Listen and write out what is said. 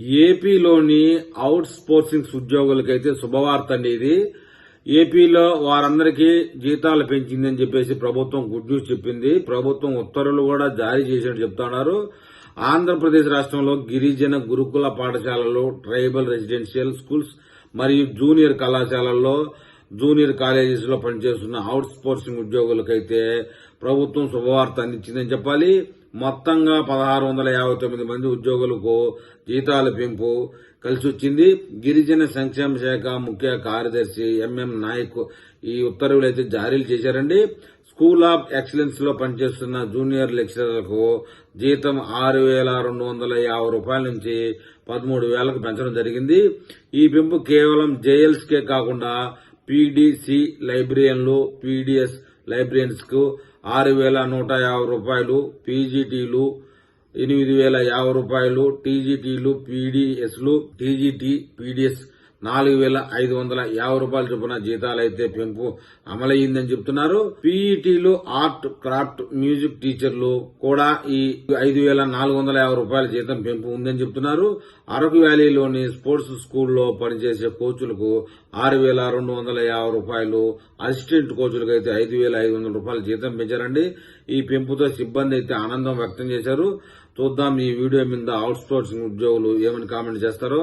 ఏపీలోని out sourcing ఉద్యోగులకైతే శుభవార్త అండి ఇది ఏపీలో వారందరికీ జీతాలు పెంచిందని చెప్పేసి ప్రభుత్వం గుడ్ న్యూస్ చెప్పింది. ప్రభుత్వం ఉత్తర్వులు కూడా జారీ చేసినట్టు చెప్తున్నారు. ఆంధ్రప్రదేశ్ రాష్ట్రంలో గిరిజన గురుకుల పాఠశాలలు ట్రైబల్ రెసిడెన్షియల్ స్కూల్స్ మరియు జూనియర్ కళాశాలల్లో జూనియర్ కాలేజెస్లో పనిచేస్తున్న అవుట్ సోర్సింగ్ ఉద్యోగులకైతే ప్రభుత్వం శుభవార్త అందించిందని చెప్పాలి. మొత్తంగా పదహారు వందల యాభై తొమ్మిది మంది ఉద్యోగులకు జీతాల పెంపు కలిసి వచ్చింది గిరిజన సంక్షేమ శాఖ ముఖ్య కార్యదర్శి ఎంఎం నాయక్ ఈ ఉత్తర్వులు అయితే జారీలు చేశారండి. స్కూల్ ఆఫ్ ఎక్సలెన్స్లో పనిచేస్తున్న జూనియర్ లెక్చరర్లకు జీతం ఆరు వేల రెండు వందల యాభై రూపాయల నుంచి పదమూడు వేలకు పెంచడం జరిగింది. ఈ పెంపు కేవలం జేఎల్స్కే కాకుండా పీడీసీ లైబ్రరీన్లు పీడీఎస్ లైబ్రరియన్స్కు ఆరు వేల నూట యాభై రూపాయలు పీజీటీలు ఎనిమిది వేల యాభై రూపాయలు టీజీటీలు పీడీఎస్లు టీజీటీ పీడీఎస్ నాలుగు వేల ఐదు వందల యాభై రూపాయల చొప్పున జీతాలు అయితే పెంపు అమలయ్యిందని చెప్తున్నారు. పీఈటీలు ఆర్ట్ క్రాఫ్ట్ మ్యూజిక్ టీచర్లు కూడా ఈ ఐదు వేల నాలుగు వందల యాభై రూపాయల జీతం పెంపు ఉందని చెప్తున్నారు. అరకు వ్యాలీలోని స్పోర్ట్స్ స్కూల్లో పనిచేసే కోచ్లకు ఆరు వేల రెండు వందల యాభై రూపాయలు అసిస్టెంట్ కోచ్లకు అయితే ఐదు వేల ఐదు వందల రూపాయల జీతం పెంచారండి. ఈ పెంపుతో సిబ్బంది అయితే ఆనందం వ్యక్తం చేశారు. చూద్దాం ఈ వీడియో మీద అవుట్ సోర్సింగ్ ఉద్యోగులు ఏమని కామెంట్ చేస్తారో.